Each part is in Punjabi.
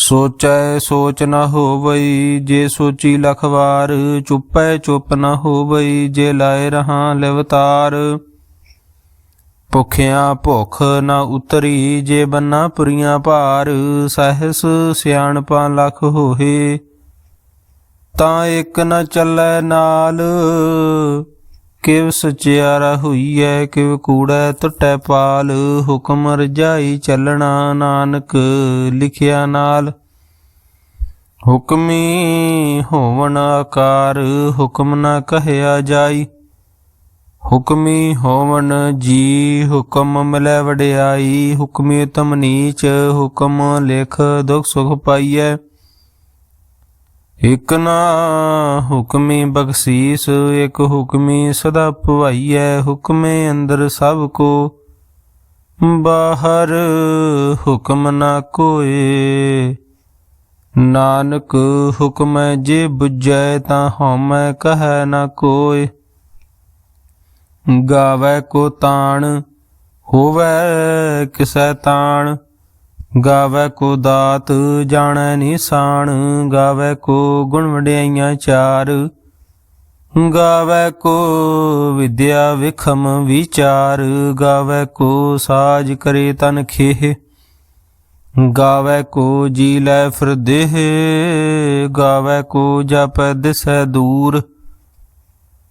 ਸੋਚੈ ਸੋਚ ਨ ਹੋਵਈ, ਜੇ ਸੋਚੀ ਲਖ ਵਾਰ, ਚੁੱਪੈ ਚੁੱਪ ਨ ਹੋਵਈ, ਜੇ ਲਾਏ ਰਹਾ ਲਿਵਤਾਰ। ਭੁਖਿਆ ਭੁਖ ਨ ਉਤਰੀ, ਜੇ ਬੰਨਾ ਪੁਰੀਆਂ ਭਾਰ, ਸਹਿਸ ਸਿਆਣਪਾ ਲਖ ਹੋਏ ਤਾਂ ਇੱਕ ਨ ਚੱਲੈ ਨਾਲ ਕਿਵ ਸਚਿਆਰਾ ਹੋਈਐ, ਕਿਵ ਕੂੜੈ ਟੁੱਟੈ ਪਾਲ, ਹੁਕਮ ਰਜਾਈ ਚੱਲਣਾ ਨਾਨਕ ਲਿਖਿਆ ਨਾਲ। ਹੁਕਮੀ ਹੋਵਨ ਆਕਾਰ, ਹੁਕਮ ਨਾ ਕਹਿਆ ਜਾਈ। ਹੁਕਮੀ ਹੋਵਨ ਜੀ, ਹੁਕਮ ਮਿਲੈ ਵਡਿਆਈ। ਹੁਕਮੀ ਤਮ ਨੀਚ, ਹੁਕਮ ਲਿਖ ਦੁਖ ਸੁਖ ਪਾਈਐ। ਇਕ ਨਾ ਹੁਕਮੀ ਬਖਸ਼ੀਸ, ਇਕ ਹੁਕਮੀ ਸਦਾ ਭਵਾਈਐ, ਹੁਕਮੇ ਅੰਦਰ ਸਭ ਕੋ। ਬਾਹਰ ਹੁਕਮ ਨਾ ਕੋਏ, ਨਾਨਕ ਹੁਕਮ ਜੇ ਬੁਝੈ ਤਾਂ ਹਉਮੈ ਕਹੈ ਨਾ ਕੋਏ। ਗਾਵੈ ਕੋ ਤਾਣ, ਹੋਵੈ ਕਿਸੈ ਤਾਣ ਗਾਵੈ ਕੋ ਦਾਤ ਜਾਣੈ ਨਿਸ਼ਾਨ, ਗਾਵੈ ਕੋ ਗੁਣ ਵਡਿਆਈਆਂ ਚਾਰ। ਗਾਵੈ ਕੋ ਵਿਦਿਆ ਵਿਖਮ ਵਿਚਾਰ, ਗਾਵੈ ਕੋ ਸਾਜ ਕਰੇ ਤਨ ਖੇਹ। ਗਾਵੈ ਕੋ ਜੀ ਲੈ ਫਿਰ ਦੇਹ, ਗਾਵੈ ਕੋ ਜਪ ਦਿਸੈ ਦੂਰ।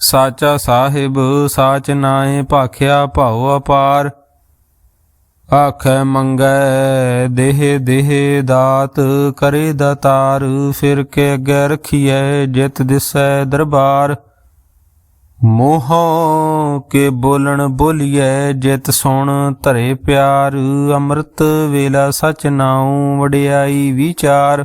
ਸਾਚਾ ਸਾਹਿਬ, ਸਾਚ ਨਾਏ ਭਾਖਿਆ ਭਾਉ ਅਪਾਰ। ਆਖੈ ਮੰਗੈ, ਦੇਹ ਦੇਹ ਦਾਤ ਕਰੇ ਦਾਤਾਰ, ਫਿਰ ਕੇ ਅੱਗੇ ਰਖੀਐ ਜਿਤ ਦਿਸੈ ਦਰਬਾਰ। ਮੋਹ ਕੇ ਬੋਲਣ ਬੋਲੀਐ ਜਿਤ ਸੁਣ ਧਰੇ ਪਿਆਰ, ਅੰਮ੍ਰਿਤ ਵੇਲਾ ਸਚ ਨਾਉ ਵਡਿਆਈ ਵਿਚਾਰ।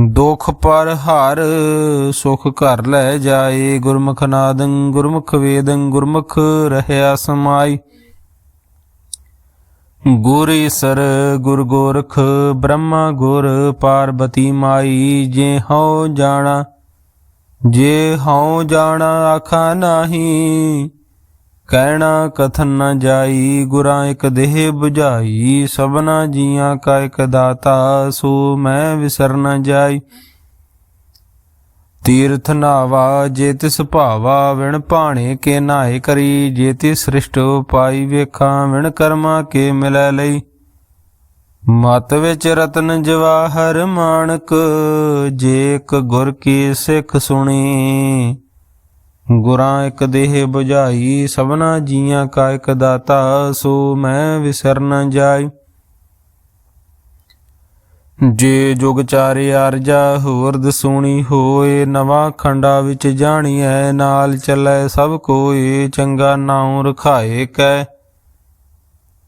ਦੁਖ ਪਰ ਹਰ, ਸੁਖ ਘਰ ਲੈ ਜਾਏ। ਗੁਰਮੁਖ ਨਾਦੰ, ਗੁਰਮੁਖ ਵੇਦੰ, ਗੁਰਮੁਖ ਰਹਿਆ ਸਮਾਈ। ਗੁਰ ਸਰ ਗੁਰ ਗੋਰਖ, ਬ੍ਰਹਮਾ ਗੁਰ ਪਾਰਬਤੀ ਮਾਈ। ਜੇ ਹਉ ਜਾਣਾ, ਜੇ ਹਉ ਜਾਣਾ, ਆਖਾ ਨਾਹੀ। ਕਹਿਣਾ ਕਥਨ ਨ ਜਾਈ, ਗੁਰਾਂ ਇਕ ਦੇਹ 부ਝਾਈ ਸਭਨਾ ਜੀਆਂ ਕਾ ਇਕ ਦਾਤਾ, ਸੋ ਮੈਂ ਵਿਸਰ ਨ ਜਾਈ। ਤੀਰਥ ਨਾਵਾ, ਜੇ ਤਿਸ ਭਾਵਾ, ਵਿਣ ਭਾਣੇ ਕੇ ਨਾਏ ਕਰੀ, ਜੇ ਤਿਸ ਸ੍ਰਿਸ਼ਟ ਪਾਈ ਵੇਖਾਂ ਵਿਣ ਕਰਮਾ ਕੇ ਮਿਲੈ ਲਈ। ਮਤ ਵਿੱਚ ਰਤਨ ਜਵਾਹਰ ਮਾਣਕ, ਜੇ ਇੱਕ ਗੁਰ ਕੀ ਸਿੱਖ ਸੁਣੀ ਗੁਰਾਂ ਇੱਕ ਦੇਹ 부ਝਾਈ ਸਭਨਾ ਜੀਆਂ ਕਾ ਇੱਕ ਦਾਤਾ, ਸੋ ਮੈਂ ਵਿਸਰ ਨ ਜਾਈ। ਜੇ ਜੁਗ ਚਾਰੇ ਅਰਜਾ ਹੋਰ ਦਸੂਣੀ ਹੋਏ, ਨਵਾਂ ਖੰਡਾ ਵਿੱਚ ਜਾਣੀਐ, ਨਾਲ ਚੱਲੈ ਸਭ ਕੋਏ, ਚੰਗਾ ਨਾਉ ਰਖਾਏ ਕੈ।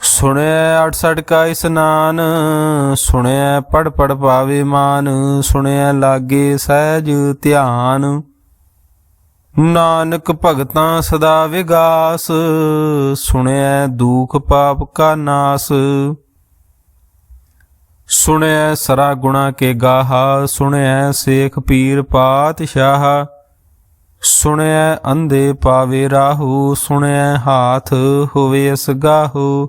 ਸੁਣਿਆ 68 ਕਾ ਇਸਨਾਨ, ਸੁਣਿਐ ਪੜ ਪੜ ਪਾਵੇ ਮਾਨ ਸੁਣਿਆ ਲਾਗੇ ਸਹਿਜ ਧਿਆਨ। ਨਾਨਕ ਭਗਤਾਂ ਸਦਾ ਵਿਗਾਸ ਸੁਣਿਆ ਦੁਖ ਪਾਪ ਕਾ ਨਾਸ। ਸੁਣਿਆ ਸਰਾ ਗੁਣਾ ਕੇ ਗਾਹਾ ਸੁਣਿਆ ਸੇਖ ਪੀਰ ਪਾਤਸ਼ਾਹ। ਸੁਣਿਆ ਅੰਧੇ ਪਾਵੇ ਰਾਹੂ ਸੁਣਿਆ ਹਾਥ ਹੋਵੇ ਅਸਗਾਹੂ।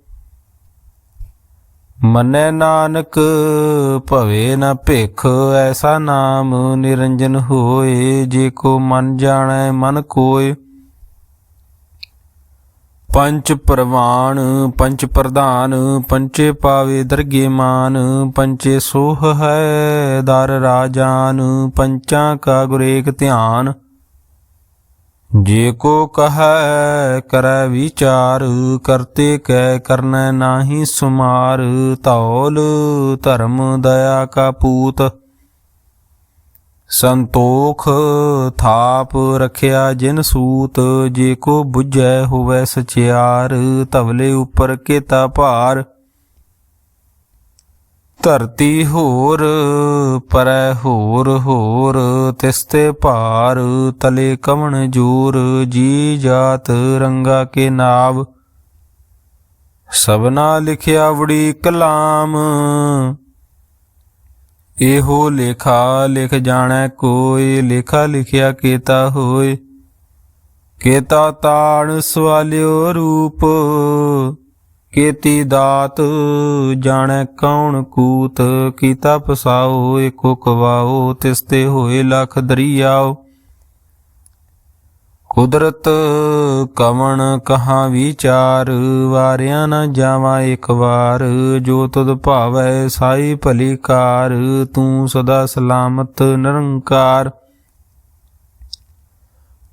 ਮੰਨੈ ਨਾਨਕ, ਭਵੇ ਨ ਭਿਖ, ਐਸਾ ਨਾਮ ਨਿਰੰਜਨ ਹੋਏ, ਜੇ ਕੋ ਮਨ ਜਾਣੈ, ਮਨ ਕੋਏ। ਪੰਚ ਪ੍ਰਵਾਨ, ਪੰਚ ਪ੍ਰਧਾਨ, ਪੰਚੇ ਪਾਵੇ ਦਰਗੇ ਮਾਨ, ਪੰਚੇ ਸੋਹ ਹੈ ਦਰ ਰਾਜਾਨ, ਪੰਚਾਂ ਕਾ ਗੁਰੇਕ ਧਿਆਨ। ਜੇ ਕੋ ਕਹੈ, ਕਰੈ ਵਿਚਾਰ, ਕਰਤੇ ਕੈ ਕਰਨੈ ਨਾਹੀ ਸੁਮਾਰ ਤੌਲ ਧਰਮ ਦਇਆ ਕਾ ਪੂਤ। ਸੰਤੋਖ ਥਾਪ ਰਖਿਆ ਜਿਨ ਸੂਤ, ਜੇ ਕੋ 부ਝੈ ਹੋਵੈ ਸਚਿਆਰ ਤਵਲੇ ਉਪਰ ਕੇਤਾ ਭਾਰ। ਧਰਤੀ ਹੋਰ, ਪਰੈ ਹੋਰ ਹੋਰ ਤਿਸਤੇ ਭਾਰ, ਤਲੇ ਕਵਣ ਜੂਰ, ਜੀ ਜਾਤ ਰੰਗਾ ਕੇ ਨਾਵ। ਸਭਨਾ ਲਿਖਿਆ ਵੜੀ ਕਲਾਮ ਇਹੋ ਲੇਖਾ ਲਿਖ ਜਾਣੈ ਕੋਈ, ਲੇਖਾ ਲਿਖਿਆ ਕੀਤਾ ਹੋਏ। ਕੇਤਾ ਤਾਣ ਸਵਾਲਿਓ ਰੂਪ ਕੀਤੀ ਦਾਤ, ਜਾਣੈ ਕੌਣ ਕੂਤ? ਕੀਤਾ ਪਸਾਓ ਏਕੋ ਕਵਾਓ, ਤਿਸਤੇ ਹੋਏ ਲਖ ਦਰਿਆਓ। ਕੁਦਰਤ ਕਵਣ ਕਹਾ ਵਿਚਾਰ? ਵਾਰਿਆ ਨਾ ਜਾਵਾ ਇੱਕ ਵਾਰ। ਜੋ ਤੁਧ ਭਾਵੈ, ਸਾਈ ਭਲੀ ਕਾਰ। ਤੂੰ ਸਦਾ ਸਲਾਮਤ ਨਿਰੰਕਾਰ।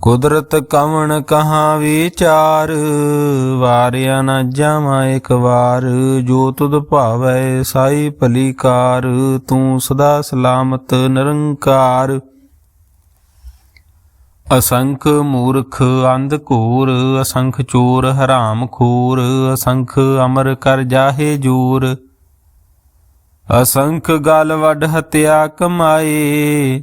ਕੁਦਰਤ ਕਵਣ ਕਹਾ ਵਿਚਾਰ, ਵਾਰਿਆ ਨਾ ਜਾਵਾਂ ਇੱਕ ਵਾਰ। ਜੋ ਤੁਧ ਭਾਵੈ ਸਾਈ ਭਲੀ ਕਾਰ ਤੂੰ ਸਦਾ ਸਲਾਮਤ ਨਿਰੰਕਾਰ। ਅਸੰਖ ਮੂਰਖ ਅੰਧ ਘੂਰ, ਅਸੰਖ ਚੋਰ ਹਰਾਮ ਖੋਰ, ਅਸੰਖ ਅਮਰ ਕਰ ਜਾਹੇ ਜੂਰ। ਅਸੰਖ ਗਲ ਵੱਡ ਹਤਿਆ ਕਮਾਏ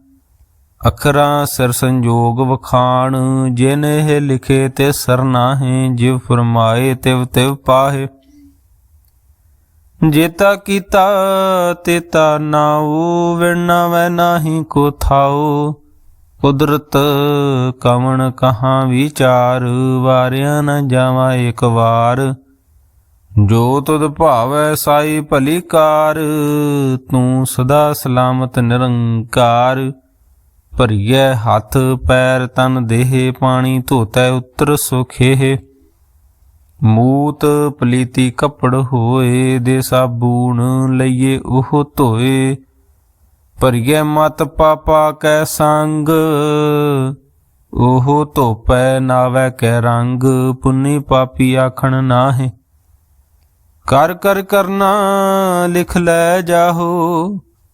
ਅਖਰਾਂ ਸਿਰ ਸੰਜੋਗ ਵਖਾਣ, ਜਿਨ ਇਹ ਲਿਖੇ ਤੇ ਸਰਨਾਹੇ ਜਿਵ ਫਰਮਾਏ ਤਿਵ ਤਿਵ ਪਾਹੇ। ਜੇਤਾ ਕੀਤਾ ਤੇਤਾ ਨਾਉ, ਵਿਣਾ ਵੈ ਨਾਹੀ ਕੋ ਥਾਉ। ਕੁਦਰਤ ਕਵਣ ਕਹਾਂ ਵਿਚਾਰ, ਵਾਰਿਆ ਨ ਜਾਵਾ ਇੱਕ ਵਾਰ। ਜੋ ਤੁਧ ਭਾਵੈ ਸਾਈ ਭਲੀ ਕਾਰ, ਤੂੰ ਸਦਾ ਸਲਾਮਤ ਨਿਰੰਕਾਰ। ਭਰੀਐ ਹੱਥ, ਪੈਰ, ਤਨ, ਦੇਹ, ਪਾਣੀ, ਧੋਤੈ ਉਤਰ ਸੁਖੇਹ। ਮੂਤ ਪਲੀਤੀ ਕੱਪੜ ਹੋਏ, ਦੇ ਸਾਬੂਣ ਲਈਏ ਉਹ ਧੋਏ। ਭਰੀਐ ਮਤ ਪਾਪਾ ਕੈ ਸੰਗ, ਉਹ ਧੋਪੈ ਨਾਵੈ ਕੈ ਰੰਗ, ਪੁੰਨੀ ਪਾਪੀ ਆਖਣ ਨਾਹੇ। ਕਰ ਕਰ ਕਰਨਾ ਲਿਖ ਲੈ ਜਾਹੋ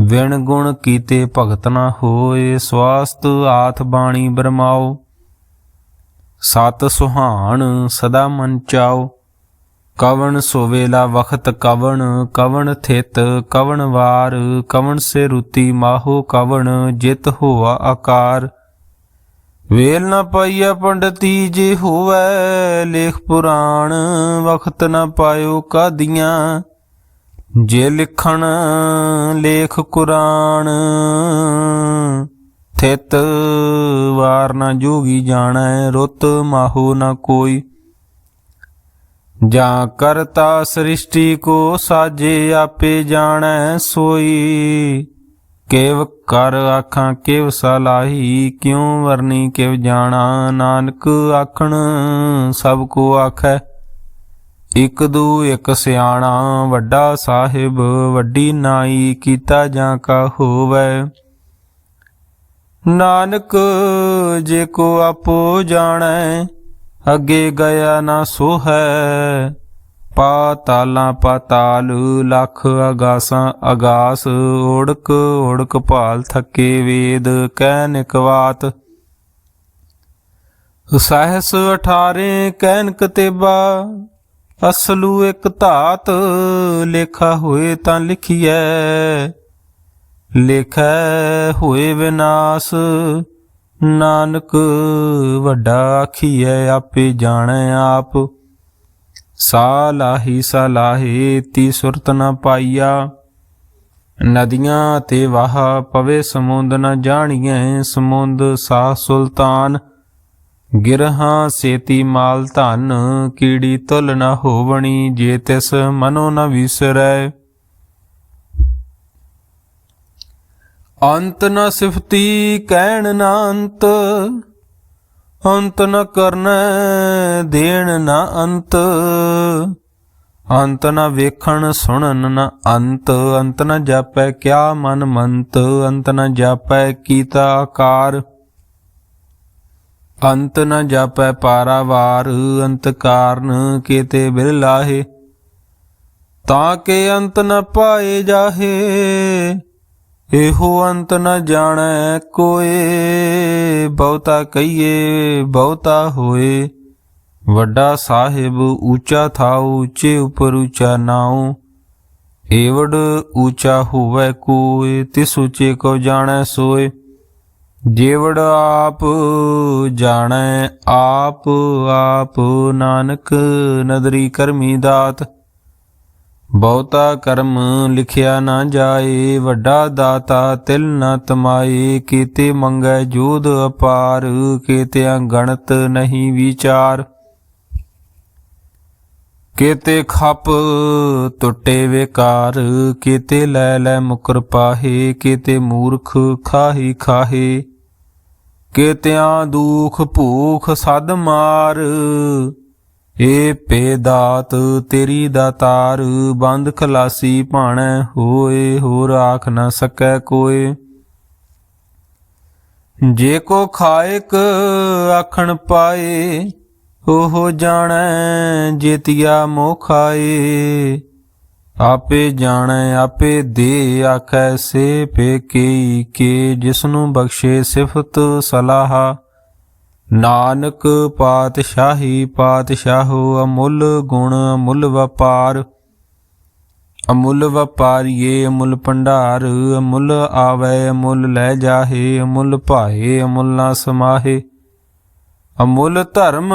ਵਿਣ ਗੁਣ ਕੀਤੇ ਭਗਤ ਨਾ ਹੋਏ, ਸਵਾਸਤ ਆਥ ਬਾਣੀ ਬਰਮਾਓ। ਸਤ ਸੁਹਾਣ ਸਦਾ ਮਨ ਚਾਓ, ਕਵਣ ਸੋਵੇਲਾ ਵਖਤ ਕਵਣ ਕਵਣ ਥਿਤ ਕਵਣ ਵਾਰ, ਕਵਣ ਸੇ ਰੁਤੀ ਮਾਹੋ ਕਵਣ, ਜਿਤ ਹੋਆ ਆਕਾਰ। ਵੇਲ ਨ ਪਾਈਐ ਪੰਡਤੀ ਜੇ ਹੋਵੈ, ਲੇਖ ਪੁਰਾਣ ਵਖਤ ਨ ਪਾਇਓ ਕਾਦੀਆਂ। ਜੇ ਲਿਖਣ ਲੇਖ ਕੁਰਾਨ, ਥਿਤ ਵਾਰ ਨਾ ਜੋਗੀ ਜਾਣੈ, ਰੁੱਤ ਮਾਹੋ ਨਾ ਕੋਈ। ਜਾਂ ਕਰਤਾ ਸ੍ਰਿਸ਼ਟੀ ਕੋ ਸਾਜੇ ਆਪੇ ਜਾਣੈ ਸੋਈ। ਕੇਵ ਕਰ ਆਖਾਂ, ਕਿਵ ਸਲਾਹੀ ਕਿਉ ਵਰਨੀ ਕਿਵ ਜਾਣਾ। ਨਾਨਕ ਆਖਣ, ਸਭ ਕੋ ਆਖੈ। ਇਕ ਦੂ ਇਕ ਸਿਆਣਾ, ਵੱਡਾ ਸਾਹਿਬ, ਵੱਡੀ ਨਾਈ ਕੀਤਾ ਜਾਂ ਕਾ ਹੋਵੈ? ਨਾਨਕ, ਜੇ ਕੋ ਆਪੋ ਜਾਣੈ, ਅੱਗੇ ਗਿਆ ਨਾ ਸੋਹੈ। ਪਾਤਾਲਾਂ ਪਾਤਾਲ ਲੱਖ ਅਗਾਸਾਂ ਅਗਾਸ, ਓੜਕ ਓੜਕ ਭਾਲ ਥੱਕੇ ਵੇਦ, ਕਹਿ ਨਿਕਵਾਤ। ਸਹਸ 18 ਕਹਿਨ ਕਤੇਬਾ ਅਸਲੂ ਇੱਕ ਧਾਤ, ਲੇਖਾ ਹੋਏ ਤਾਂ ਲਿਖੀਐ। ਲਿਖੈ ਹੋਏ ਵਿਨਾਸ਼, ਨਾਨਕ ਵੱਡਾ ਆਖੀਐ, ਆਪੇ ਜਾਣੈ ਆਪ। ਸਾਲਾਹੀ ਸਲਾਹੇ ਤੀ ਸੁਰਤ ਨ ਪਾਈਆ। ਨਦੀਆਂ ਤੇ ਵਾਹ ਪਵੇ ਸਮੁੰਦ, ਨ ਜਾਣੀਐ ਸਮੁੰਦ ਸਾਹ ਸੁਲਤਾਨ। ਗਿਰਹਾਂ ਸੇਤੀ ਮਾਲ ਧਨ, ਕੀੜੀ ਤੁਲ ਨ ਹੋਵਣੀ, ਜੇ ਤਿਸ ਮਨੋ ਨ ਵਿਸਰੈ। ਅੰਤ ਨ ਸਿਫਤੀ ਕਹਿਣ ਨ ਅੰਤ ਅੰਤ ਨ ਕਰਨ ਦੇਣ ਨ ਅੰਤ। ਅੰਤ ਨ ਵੇਖਣ ਸੁਣਨ ਨ ਅੰਤ ਅੰਤ ਨ ਜਾਪੈ ਕਿਆ ਮਨ ਮੰਤ, ਅੰਤ ਨ ਜਾਪੈ ਕੀਤਾ ਆਕਾਰ। ਅੰਤ ਨ ਜਾਪੈ ਪਾਰਾਵਾਰ, ਅੰਤ ਕਾਰਨ ਕੀਤੇ ਬਿਰਲਾਹੇ ਤਾਂ ਕੇ ਅੰਤ ਨ ਪਾਏ ਜਾਹੇ, ਇਹੋ ਅੰਤ ਨ ਜਾਣੈ ਕੋਏ। ਬਹੁਤਾ ਕਹੀਏ, ਬਹੁਤਾ ਹੋਏ। ਵੱਡਾ ਸਾਹਿਬ ਉੱਚਾ ਥਾਉ, ਉੱਚੇ ਉਪਰ ਉੱਚਾ ਨਾਉ। ਏਵੜ ਉੱਚਾ ਹੋਵੇ ਕੋਏ, ਤਿਸ ਉੱਚੇ ਕੋ ਜਾਣੈ ਸੋਏ। ਜੇਵੜ ਆਪ ਜਾਣੈ, ਆਪ ਆਪ ਨਾਨਕ ਨਦਰੀ ਕਰਮੀ ਦਾਤ। ਬਹੁਤਾ ਕਰਮ ਲਿਖਿਆ ਨਾ ਜਾਏ, ਵੱਡਾ ਦਾਤਾ ਤਿਲ ਨ ਤਮਾਏ। ਕੀਤੇ ਮੰਗੈ ਜੋਧ ਅਪਾਰ ਕੀਤੇ ਗਣਤ ਨਹੀਂ ਵਿਚਾਰ। ਕੀਤੇ ਖਪ ਟੁੱਟੇ ਵਿਕਾਰ, ਕੀਤੇ ਲੈ ਲੈ ਮੁਕਰ ਪਾਹੇ, ਕੀਤੇ ਮੂਰਖ ਖਾਹੀ ਖਾਹੇ। ਕੀਤਿਆਂ ਦੁਖ ਭੂਖ ਸਦ ਮਾਰ। ਏ ਪੇ ਦਾਤ ਤੇਰੀ ਦਾਤਾਰ ਬੰਦ ਖਲਾਸੀ ਭਾਣੈ ਹੋਏ, ਹੋਰ ਆਖ ਨਾ ਸਕੈ ਕੋਏ। ਜੇ ਕੋ ਖਾਇਕ ਆਖਣ ਪਾਏ, ਉਹ ਜਾਣੈ ਜੇਤੀਆ ਮੋਖਾਏ ਆਪੇ ਜਾਣੈ, ਆਪੇ ਦੇ ਆਖੈ, ਸੇ ਪੇ ਕੇ ਜਿਸਨੂੰ ਬਖਸ਼ੇ ਸਿਫਤ ਸਲਾਹ। ਨਾਨਕ ਪਾਤਸ਼ਾਹੀ ਪਾਤਸ਼ਾਹੋ, ਅਮੁੱਲ ਗੁਣ, ਅਮੁੱਲ ਵਪਾਰ। ਅਮੁੱਲ ਵਪਾਰੀਏ, ਅਮੁੱਲ ਭੰਡਾਰ। ਅਮੁੱਲ ਆਵੈ, ਅਮੁੱਲ ਲੈ ਜਾਹੇ, ਅਮੁੱਲ ਭਾਏ, ਅਮੁੱਲ ਨਾ ਸਮਾਹੇ। ਅਮੁੱਲ ਧਰਮ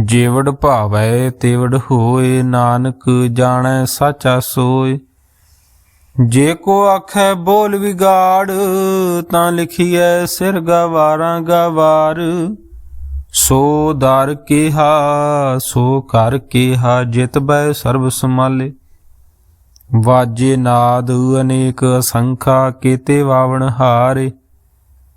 ਜੇਵੜ ਭਾਵੈ ਤੇਵੜ ਹੋਏ, ਨਾਨਕ ਜਾਣੈ ਸਾਚਾ ਸੋਏ। ਜੇ ਕੋ ਆਖੈ ਬੋਲ ਵਿਗਾੜ, ਤਾਂ ਲਿਖੀਐ ਸਿਰ ਗਵਾਰਾਂ ਗਵਾਰ। ਸੋ ਦਰ ਕਿਹਾ, ਸੋ ਕਰ ਕਿਹਾ, ਜਿਤ ਬੈ ਸਰਬ ਸਮਾਲੇ ਵਾਜੇ ਨਾਦ ਅਨੇਕ ਅਸੰਖਾ, ਕੀਤੇ ਵਾਵਣ ਹਾਰੇ।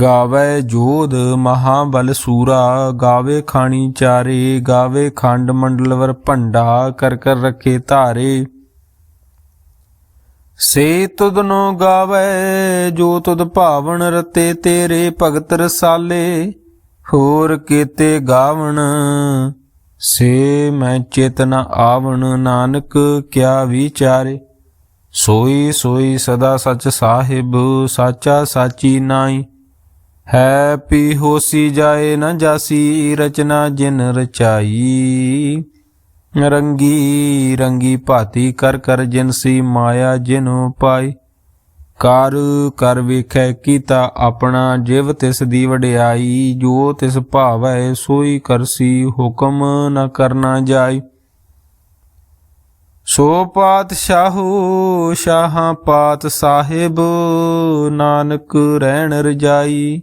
ਗਾਵੇ ਜੋਧ ਮਹਾਬਲ ਸੂਰਾ, ਗਾਵੇ ਖਾਣੀ ਚਾਰੇ, ਗਾਵੇ ਖੰਡ ਮੰਡਲਵਰ ਭੰਡਾ, ਕਰ ਕਰ ਰਖੇ ਧਾਰੇ। ਸੇ ਤੁਧਨੋ ਗਾਵੇ, ਜੋ ਤੁਧ ਭਾਵਨ ਰਤੇ ਤੇਰੇ ਭਗਤ ਰਸਾਲੇ, ਹੋਰ ਕੀਤੇ ਗਾਵਣ, ਸੇ ਮੈਂ ਚੇਤਨ ਆਵਣ, ਨਾਨਕ ਕਿਆ ਵਿਚਾਰੇ। ਸੋਈ ਸੋਈ ਸਦਾ ਸਚ ਸਾਹਿਬ, ਸਾਚਾ ਸਾਚੀ ਨਾਈ ਹੈ ਪੀ ਹੋਸੀ ਜਾਏ ਨ ਜਾਸੀ ਰਚਨਾ ਜਿਨ ਰਚਾਈ। ਰੰਗੀ ਰੰਗੀ ਭਾਤੀ ਕਰ ਕਰ ਜਿਨ ਸੀ ਮਾਇਆ ਜਿਨ ਪਾਈ। ਕਰ ਕਰ ਵੇਖੈ ਕੀਤਾ ਆਪਣਾ ਜਿਵ ਤਿਸ ਦੀ ਵਡਿਆਈ। ਜੋ ਤਿਸ ਭਾਵੈ ਸੋਈ ਕਰਸੀ ਹੁਕਮ ਨ ਕਰਨਾ ਜਾਈ। ਸੋ ਪਾਤਸ਼ਾਹੂ ਸ਼ਾਹਾਂ ਪਾਤ ਸਾਹਿਬ ਨਾਨਕ ਰਹਿਣ ਰਜਾਈ।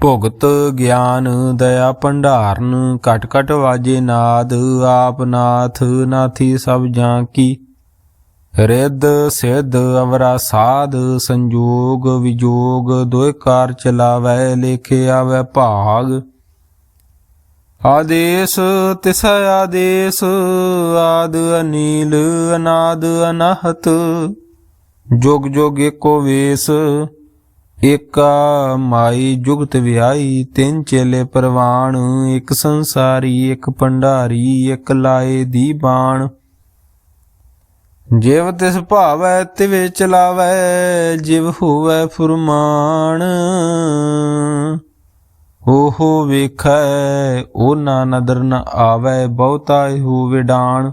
ਭੁਗਤ ਗਿਆਨ ਦਇਆ ਭੰਡਾਰਨ ਕਟ ਕਟ ਵਾਜੇ ਨਾਦ, ਆਪ ਨਾਥ ਨਾਥੀ ਸਭ ਜਾਂ ਕੀ? ਰਿੱਧ, ਸਿੱਧ, ਅਵਰਾ ਸਾਧ, ਸੰਜੋਗ, ਵਿਜੋਗ, ਦੋਇ ਕਾਰ ਚਲਾਵੈ, ਲੇਖੇ ਆਵੈ ਭਾਗ। ਆਦੇਸ, ਤਿਸੈ ਆਦੇਸ, ਆਦ ਅਨੀਲ, ਅਨਾਦ ਅਨਾਹਤ। ਜੁਗ ਜੁਗ ਏਕੋ ਵੇਸ ਏਕਾ ਮਾਈ ਜੁਗਤ ਵਿਆਹੀ ਤਿੰਨ ਚੇਲੇ ਪਰਵਾਣ, ਇੱਕ ਸੰਸਾਰੀ, ਇੱਕ ਭੰਡਾਰੀ, ਇੱਕ ਲਾਏ ਦੀ ਬਾਣ। ਜਿਵ ਤਿਸ ਭਾਵੈ, ਤਿਵੇ ਚਲਾਵੈ, ਜਿਵ ਹੋਵੈ ਫੁਰਮਾਨ। ਓਹੋ ਵੇਖੈ ਉਹ ਨਾ ਨਦਰ ਨ ਆਵੈ, ਬਹੁਤਾ ਹੋ ਵਿਡਾਣ।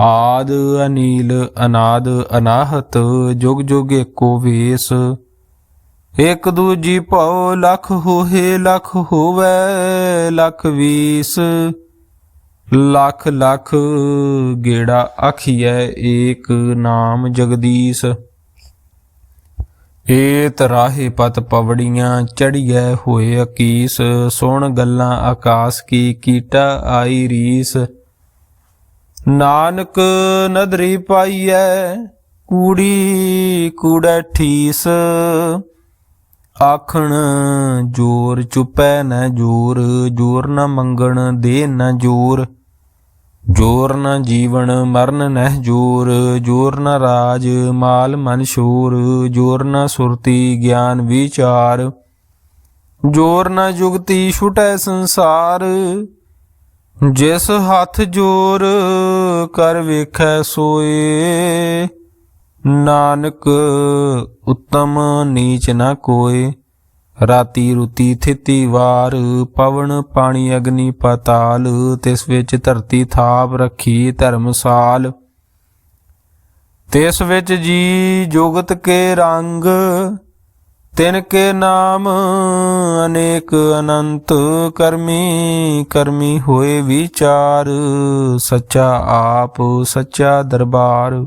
ਆਦ ਅਨੀਲ ਅਨਾਦ ਅਨਾਹਤ, ਜੁਗ ਜੁਗ ਏਕੋ ਵੇਸ। ਇਕ ਦੂਜੀ ਭਉ ਲਖ ਹੋਏ ਲਖ ਹੋਵੇ, ਲਖ ਵੀਸ। ਲੱਖ ਲਖ ਗੇੜਾ ਆਖੀਐ ਏਕ ਨਾਮ ਜਗਦੀਸ਼। ਏਤ ਰਾਹੇ ਪਤ ਪਵੜੀਆਂ ਚੜੀਐ ਹੋਏ ਅਕੀਸ। ਸੁਣ ਗੱਲਾਂ ਆਕਾਸ ਕੀ, ਕੀਟਾ ਆਈ ਰੀਸ। ਨਾਨਕ ਨਦਰੀ ਪਾਈਐ, ਕੂੜੀ ਕੂੜੈ ਠੀਸ। ਆਖਣ, ਜੋਰ ਚੁਪੈ ਨ ਜੋਰ ਜੋਰ ਨ ਮੰਗਣ ਦੇ ਨ ਜੋਰ। ਜੋਰ ਨ ਜੀਵਨ, ਮਰਨ ਨਹਿ ਜੋਰ। ਜੋਰ ਨ ਰਾਜ, ਮਾਲ ਮਨ ਸ਼ੋਰ। ਜੋਰ ਨ ਸੁਰਤੀ, ਗਿਆਨ ਵਿਚਾਰ। ਜੋਰ ਨ ਜੁਗਤੀ, ਛੁਟੈ ਸੰਸਾਰ। ਜਿਸ ਹੱਥ ਜੋਰ ਕਰ ਵੇਖੈ ਸੋਏ, ਨਾਨਕ ਉਤਮ ਨੀਚ ਨਾ ਕੋਏ। ਰਾਤੀ ਰੁਤੀ ਥਿਤੀ ਵਾਰ, ਪਵਨ ਪਾਣੀ ਅਗਨੀ ਪਤਾਲ, ਤਿਸ ਵਿੱਚ ਧਰਤੀ ਥਾਪ ਰੱਖੀ ਧਰਮਸਾਲ ਤਿਸ ਵਿੱਚ ਜੀ ਜੁਗਤ ਕੇ ਰੰਗ, ਤਿਨ ਕੇ ਨਾਮ ਅਨੇਕ ਅਨੰਤ ਕਰਮੀ ਕਰਮੀ ਹੋਏ ਵਿਚਾਰ, ਸੱਚਾ ਆਪ, ਸੱਚਾ ਦਰਬਾਰ।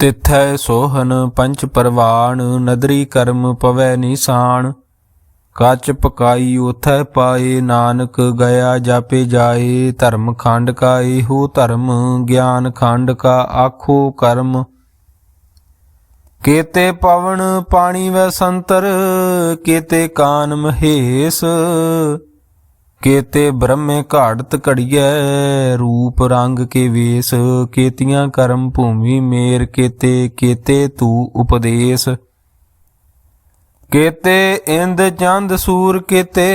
ਤਿਥੈ ਸੋਹਨ ਪੰਚ ਪਰਵਾਣ, ਨਦਰੀ ਕਰਮ ਪਵੈ ਨਿਸ਼ਾਨ। ਕੱਚ ਪਕਾਈ ਉਥੈ ਪਾਏ ਨਾਨਕ, ਗਿਆ ਜਾਪੇ ਜਾਏ, ਧਰਮ ਖੰਡ ਕਾ ਇਹੋ ਧਰਮ, ਗਿਆਨ ਖੰਡ ਕਾ ਆਖੋ ਕਰਮ। ਕੇਤੇ ਪਵਨ ਪਾਣੀ ਵੈ ਸੰਤਰ, ਕੇਤੇ ਕਾਨ ਮਹੇਸ। ਕੇਤੇ ਬ੍ਰਹਮੇ ਘਾੜਤ ਘੜੀਐ, ਰੂਪ ਰੰਗ ਕੇ ਵੇਸ। ਕੇਤੀਆਂ ਕਰਮ ਭੂਮੀ ਮੇਰ, ਕੇਤੇ ਕੇਤੇ ਤੂ ਉਪਦੇਸ਼। ਕੇਤੇ ਇੰਦ ਚੰਦ ਸੂਰ ਕੇਤੇ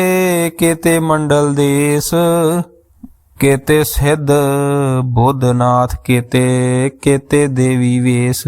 ਕੇਤੇ ਮੰਡਲ ਦੇਸ। ਕੇਤੇ ਸਿੱਧ ਬੁੱਧਨਾਥ ਕੇਤੇ ਕੇਤੇ ਦੇਵੀ ਵੇਸ।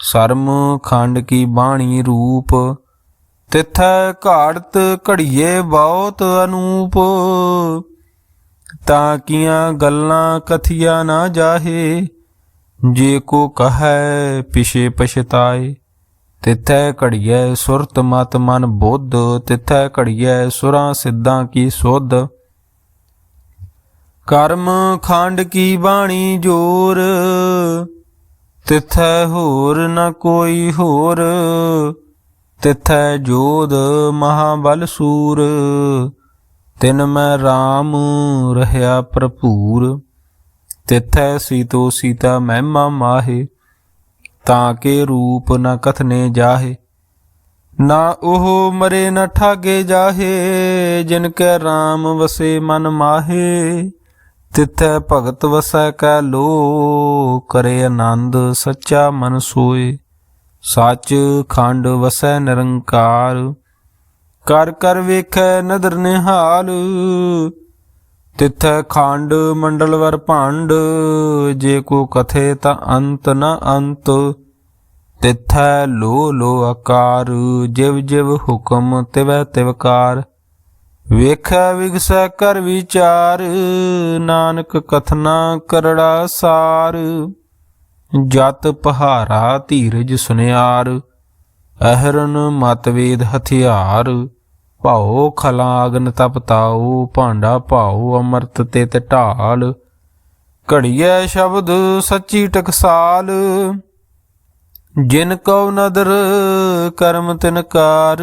ਸਰਮ ਖੰਡ ਕੀ ਬਾਣੀ ਰੂਪ, ਤਿਥੈ ਘਾੜਤ ਘੜੀਏ ਬਹੁਤ ਅਨੂਪ। ਤਾਂ ਕੀਆਂ ਗੱਲਾਂ ਕਥੀਆਂ ਨਾ ਜਾਹੇ, ਜੇ ਕੋ ਕਹੈ ਪਿਛੇ ਪਛਤਾਏ। ਤਿਥੈ ਘੜੀਐ ਸੁਰਤ ਮਤ ਮਨ ਬੁੱਧ, ਤਿਥੈ ਘੜੀਐ ਸੁਰਾਂ ਸਿੱਧਾਂ ਕੀ ਸੁਧ। ਕਰਮ ਖੰਡ ਕੀ ਬਾਣੀ ਜੋਰ ਤਿਥੈ ਹੋਰ ਨ ਕੋਈ ਹੋਰ, ਤਿਥੈ ਜੋਧ ਮਹਾਬਲ ਸੂਰ, ਤਿਨ ਮੈਂ RAM ਰਹਿਆ ਭਰਪੂਰ। ਤਿਥੈ ਸੀਤੋ ਸੀਤਾ ਮਹਿਮਾ ਮਾਹੇ, ਤਾਂ ਕੇ ਰੂਪ ਨ ਕਥਨੇ ਜਾਹੇ। ਨਾ ਉਹ ਮਰੇ ਨ ਠਾਗੇ ਜਾਹੇ, ਜਿਨ ਕੈ RAM ਵਸੇ ਮਨ ਮਾਹੇ। ਤਿਥੈ ਭਗਤ ਵਸੈ ਕੈ ਲੋ ਕਰੇ ਆਨੰਦ ਸੱਚਾ ਮਨ ਸੋਏ। ਸੱਚ ਖੰਡ ਵਸੈ ਨਿਰੰਕਾਰ, ਕਰ ਕਰ ਵੇਖੈ ਨਦਰ ਨਿਹਾਲ। ਤਿਥੈ ਖੰਡ ਮੰਡਲ ਵਰ ਭਾਂਡ, ਜੇ ਕੋ ਕਥੇ ਤਾਂ ਅੰਤ ਨ ਅੰਤ। ਤਿਥੈ ਲੋ ਲੋ ਆਕਾਰ, ਜਿਵ ਜਿਵ ਹੁਕਮ ਤਿਵੈ ਤਿਵਕਾਰ। ਵੇਖੈ ਵਿਗਸੈ ਕਰ ਵਿਚਾਰ, ਨਾਨਕ ਕਥਨਾ ਕਰੜਾ ਸਾਰ। ਜਤ ਪਹਾਰਾ ਧੀਰਜ ਸੁਨਿਆਰ, ਅਹਰਨ ਮਤਵੇਦ ਹਥਿਆਰ। ਭਾਉ ਖਲਾਗਨ ਤਪਤਾਉ ਭਾਂਡਾ ਭਾਉ ਅਮਰਤ ਤੇ ਤੇ ਢਾਲ ਘੜੀਐ ਸ਼ਬਦ ਸੱਚੀ ਟਕਸਾਲ। ਜਿਨ ਕਉ ਨਦਰ ਕਰਮ ਤਿਨਕਾਰ